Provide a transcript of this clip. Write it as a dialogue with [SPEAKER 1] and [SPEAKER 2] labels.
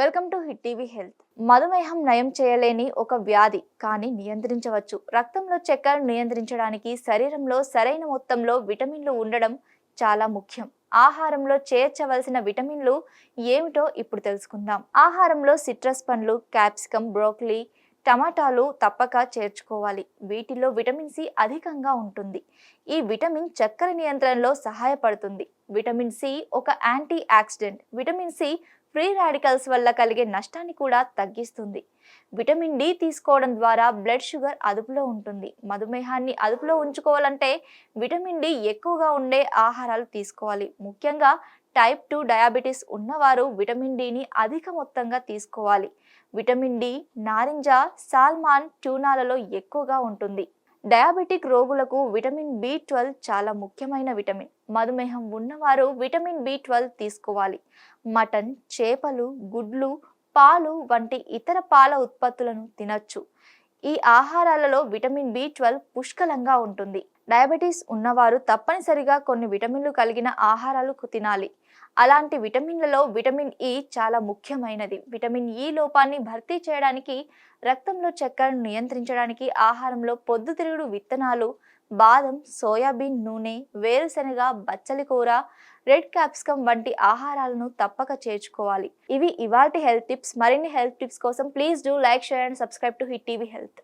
[SPEAKER 1] Welcome to Hit TV health. మధుమేహం నయం చేయలేని ఒక వ్యాధి కానీ నియంత్రించవచ్చు. రక్తంలో చక్కెరను నియంత్రించడానికి శరీరంలో సరైన మొత్తంలో విటమిన్లు ఉండడం చాలా ముఖ్యం. ఆహారంలో చేర్చవలసిన విటమిన్లు ఏమిటో ఇప్పుడు తెలుసుకుందాం. ఆహారంలో సిట్రస్ పండ్లు క్యాప్సికం బ్రోకలీ టమాటాలు తప్పక చేర్చుకోవాలి. వీటిలో విటమిన్ సి అధికంగా ఉంటుంది. ఈ విటమిన్ చక్కెర నియంత్రణలో సహాయపడుతుంది. విటమిన్ సి ఒక antioxidant vitamin C free radicals వల్ల కలిగే నష్టాన్ని కూడా తగ్గిస్తుంది. విటమిన్ డి తీసుకోవడం ద్వారా బ్లడ్ షుగర్ అదుపులో ఉంటుంది. మధుమేహాన్ని అదుపులో ఉంచుకోవాలంటే విటమిన్ డి ఎక్కువగా ఉండే ఆహారాలు తీసుకోవాలి. ముఖ్యంగా టైప్ టూ డయాబెటీస్ ఉన్నవారు విటమిన్ డిని అధిక మొత్తంగా తీసుకోవాలి. విటమిన్ డి నారింజ సాల్మాన్ ట్యూనాలలో ఎక్కువగా ఉంటుంది. డయాబెటిక్ రోగులకు విటమిన్ బి ట్వెల్వ్ చాలా ముఖ్యమైన విటమిన్. మధుమేహం ఉన్నవారు విటమిన్ బి ట్వెల్వ్ తీసుకోవాలి. మటన్ చేపలు గుడ్లు పాలు వంటి ఇతర పాల ఉత్పత్తులను తినచ్చు. ఈ ఆహారాలలో విటమిన్ బి ట్వెల్వ్ పుష్కలంగా ఉంటుంది. డయాబెటీస్ ఉన్నవారు తప్పనిసరిగా కొన్ని విటమిన్లు కలిగిన ఆహారాలు తినాలి. అలాంటి విటమిన్లలో విటమిన్ ఇ చాలా ముఖ్యమైనది. విటమిన్ ఇ లోపాన్ని భర్తీ చేయడానికి రక్తంలో చక్కెరను నియంత్రించడానికి ఆహారంలో పొద్దుతిరుగుడు విత్తనాలు బాదం సోయాబీన్ నూనె వేరుశనగ బచ్చలి కూర రెడ్ క్యాప్సికమ్ వంటి ఆహారాలను తప్పక చేర్చుకోవాలి. ఇవి ఇవాటి హెల్త్ టిప్స్. మరిన్ని హెల్త్ టిప్స్ కోసం please do like share and subscribe to Hit TV health.